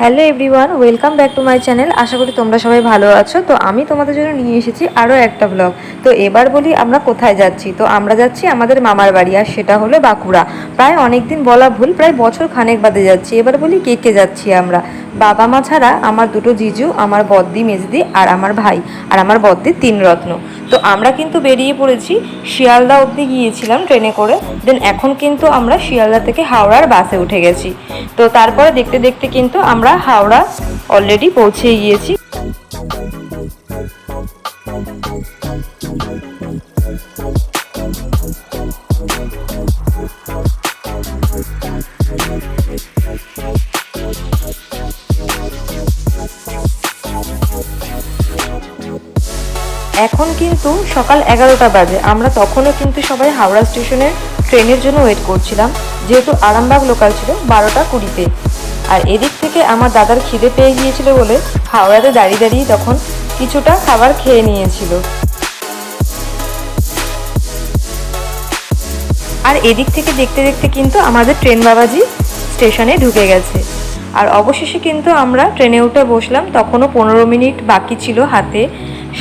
Hello everyone, welcome back to my channel. আশা করি তোমরা সবাই ভালো আছো। তো আমি তোমাদের জন্য নিয়ে এসেছি আরও একটা ব্লগ তো এবার বলি আমরা কোথায় যাচ্ছি। তো আমরা যাচ্ছি আমাদের মামার বাড়ি, আর সেটা হলো বাঁকুড়া। প্রায় অনেক দিন বলা ভুল, প্রায় বছর খানেক বাদে যাচ্ছি। এবার বলি কে কে যাচ্ছি আমরা? বাবা মা ছাড়া আমার দুটো জিজু, আমার বদ্দি, মেজদি, আর আমার ভাই, আর আমার বদ্দির তিন রত্ন। তো আমরা কিন্তু বেরিয়ে পড়েছি। শিয়ালদা অবধি গিয়েছিলাম ট্রেনে করে। দেন এখন কিন্তু আমরা শিয়ালদা থেকে হাওড়ার বাসে উঠে গেছি। তো তারপরে দেখতে দেখতে কিন্তু আমরা হাওড়া অলরেডি পৌঁছে গিয়েছি। এখন কিন্তু সকাল এগারোটা বাজে। আমরা তখনও কিন্তু সবাই হাওড়া স্টেশনের ট্রেনের জন্য ওয়েট করছিলাম, যেহেতু আরামবাগ লোকাল ছিল বারোটা কুড়িতে। আর এদিক থেকে আমার দাদার খিদে পেয়ে গিয়েছিল বলে হাওড়াতে দাঁড়িয়ে দাঁড়িয়ে তখন কিছুটা খাবার খেয়ে নিয়েছিল। আর এদিক থেকে দেখতে দেখতে কিন্তু আমাদের ট্রেন বাবাজি স্টেশনে ঢুকে গেছে। আর অবশেষে কিন্তু আমরা ট্রেনে উঠে বসলাম, তখনও পনেরো মিনিট বাকি ছিল হাতে।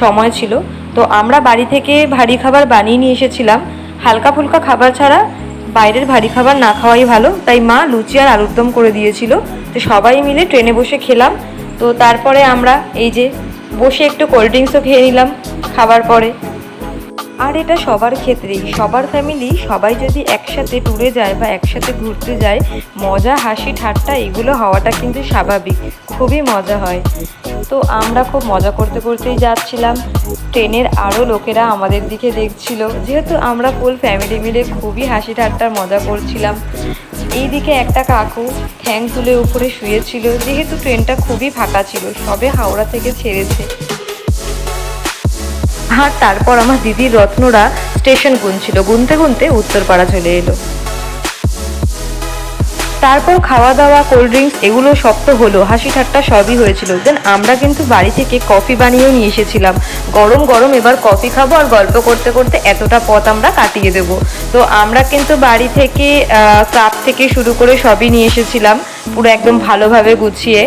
সময় ছিল। তো আমরা বাড়ি থেকে ভারী খাবার বানিয়ে নিয়ে এসেছিলাম। হালকা ফুলকা খাবার ছাড়া বাইরের ভারী খাবার না খাওয়াই ভালো। তাই মা লুচি আর আলুর দম করে দিয়েছিল। তো সবাই মিলে ট্রেনে বসে খেলাম। তো তারপরে আমরা এই যে বসে একটু কোল্ড ড্রিঙ্কসও খেয়ে নিলাম খাবার পরে। আর এটা সবার ক্ষেত্রেই, সবার ফ্যামিলি সবাই যদি একসাথে ট্যুরে যায় বা একসাথে ঘুরতে যায়, মজা, হাসি, ঠাট্টা, এগুলো হওয়াটা কিন্তু স্বাভাবিক, খুবই মজা হয়। তো আমরা খুব মজা করতে করতেই যাচ্ছিলাম। ট্রেনের আরও লোকেরা আমাদের দিকে দেখছিল। যেহেতু আমরা ফুল ফ্যামিলি মিলে খুবই হাসি, ঠাট্টার মজা করছিলাম। এইদিকে একটা কাকু ঠ্যাং তুলে উপরে শুয়েছিল। যেহেতু ট্রেনটা খুবই ফাঁকা ছিল, সবে হাওড়া থেকে ছেড়েছে। আর তারপর আমার দিদির রত্নরা স্টেশন গুনছিল। গুনতে গুনতে উত্তরপাড়া চলে এলো। তারপর খাওয়া দাওয়া কোল্ড ড্রিঙ্কস এগুলো সব তো হলো। হাসি ঠাট্টা সবই হয়েছিল। দেন আমরা কিন্তু বাড়ি থেকে কফি বানিয়েও নিয়ে এসেছিলাম। গরম গরম এবার কফি খাব আর গল্প করতে করতে এতটা পথ আমরা কাটিয়ে দেব। তো আমরা কিন্তু বাড়ি থেকে কাপ থেকে শুরু করে সবই নিয়ে এসেছিলাম। পুরো একদম ভালোভাবে গুছিয়ে।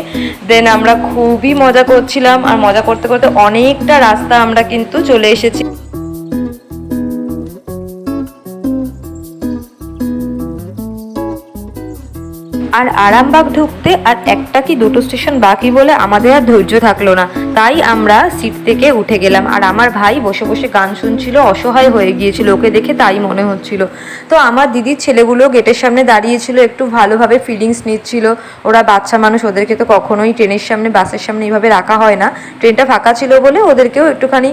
দেন আমরা খুবই মজা করছিলাম আর মজা করতে করতে অনেকটা রাস্তা আমরা কিন্তু চলে এসেছি। আর আরামবাগ ঢুকতে আর একটা কি দুটো স্টেশন বাকি বলে আমাদের আর ধৈর্য থাকল না। তাই আমরা সিট থেকে উঠে গেলাম আর আমার ভাই বসে বসে গান শুনছিল, অসহায় হয়ে গিয়েছিল, ওকে দেখে তাই মনে হচ্ছিল। তো আমার দিদির ছেলেগুলো গেটের সামনে দাঁড়িয়েছিল, একটু ভালোভাবে ফিলিংস নিচ্ছিল। ওরা বাচ্চা মানুষ, ওদেরকে তো কখনোই ট্রেনের সামনে, বাসের সামনে এইভাবে রাখা হয় না। ট্রেনটা ফাঁকা ছিল বলে ওদেরকেও একটুখানি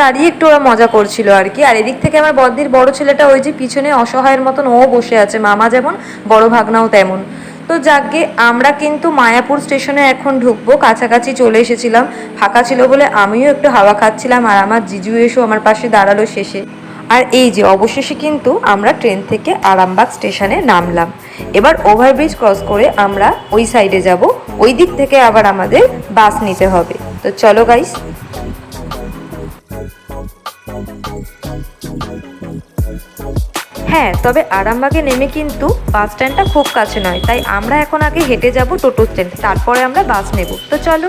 দাঁড়িয়ে একটু ওরা মজা করছিল আর কি। আর এদিক থেকে আমার বদ্দির বড় ছেলেটা ওই যে পিছনে অসহায়ের মতন ও বসে আছে, মামা যেমন, বড় ভাগনাও তেমন। তো যাকে আমরা কিন্তু মায়াপুর স্টেশনে এখন ঢুকবো। কাছাকাছি চলে এসেছিলাম। ফাঁকা ছিল বলে আমিও একটু হাওয়া খাচ্ছিলাম আর আমার জিজু এসো আমার পাশে দাঁড়াল শেষে। আর এই যে, অবশেষে কিন্তু আমরা ট্রেন থেকে আরামবাগ স্টেশনে নামলাম। এবার ওভারব্রিজ ক্রস করে আমরা ওই সাইডে যাব। ওই দিক থেকে আবার আমাদের বাস নিতে হবে। তো চলো গাইস হ্যাঁ তবে আরামবাগে নেমে কিন্তু বাস স্ট্যান্ডটা খুব কাছে নয়, তাই আমরা এখন আগে হেঁটে যাব টোটো স্ট্যান্ড, তারপরে আমরা বাস নেব। তো চলো।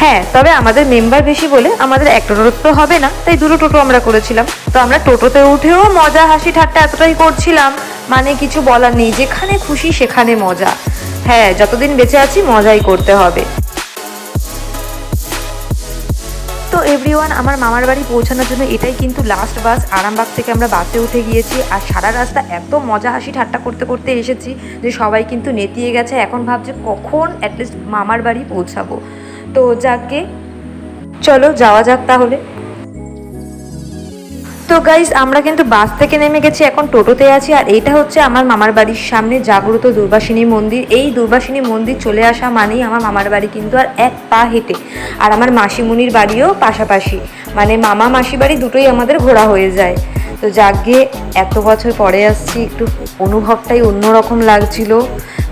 হ্যাঁ তবে আমাদের মেম্বার বেশি বলে আমাদের এক টোটো তো হবে না, তাই দুটো টোটো আমরা করেছিলাম। তো আমরা টোটোতে উঠেও মজা, হাসি, ঠাট্টা এতটাই করছিলাম মানে কিছু বলার নেই, যেখানে খুশি সেখানে মজা। হ্যাঁ যতদিন বেঁচে আছি মজাই করতে হবে। তো এভরিওয়ান আমার মামার বাড়ি পৌঁছানোর জন্য এটাই কিন্তু লাস্ট বাস আরামবাগ থেকে আমরা বাসে উঠে গিয়েছি আর সারা রাস্তা এত মজা হাসি ঠাট্টা করতে করতে এসেছি যে সবাই কিন্তু নেতিয়ে গেছে। এখন ভাবছে কখন অ্যাটলিস্ট মামার বাড়ি পৌঁছাবো। তো যাকে, চলো যাওয়া যাক তাহলে। তো গাইজ আমরা কিন্তু বাস থেকে নেমে গেছি, এখন টোটোতে আছি। আর এটা হচ্ছে আমার মামার বাড়ির সামনে জাগ্রত দুর্বাসিনী মন্দির। এই দুর্বাসিনী মন্দির চলে আসা মানেই আমার মামার বাড়ি কিন্তু আর এক পা হেঁটে। আর আমার মাসিমুনির বাড়িও পাশাপাশি। মানে মামা মাসি বাড়ি দুটোই আমাদের ঘোরা হয়ে যায়। তো যাকে এত বছর পরে আসছি, একটু অনুভবটাই অন্যরকম লাগছিল।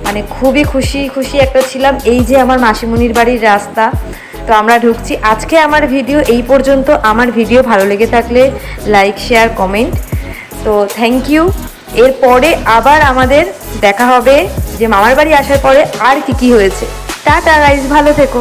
মানে খুবই খুশি খুশি একটা ছিলাম। এই যে আমার মাসিমুনির বাড়ির রাস্তা, তো আমরা ঢুকছি। আজকে আমার ভিডিও এই পর্যন্ত। আমার ভিডিও ভালো লেগে থাকলে লাইক, শেয়ার, কমেন্ট। তো থ্যাংক ইউ এরপরে আবার আমাদের দেখা হবে যে মামার বাড়ি আসার পরে আর কি কি হয়েছে। টাটা রাইস ভালো থেকো।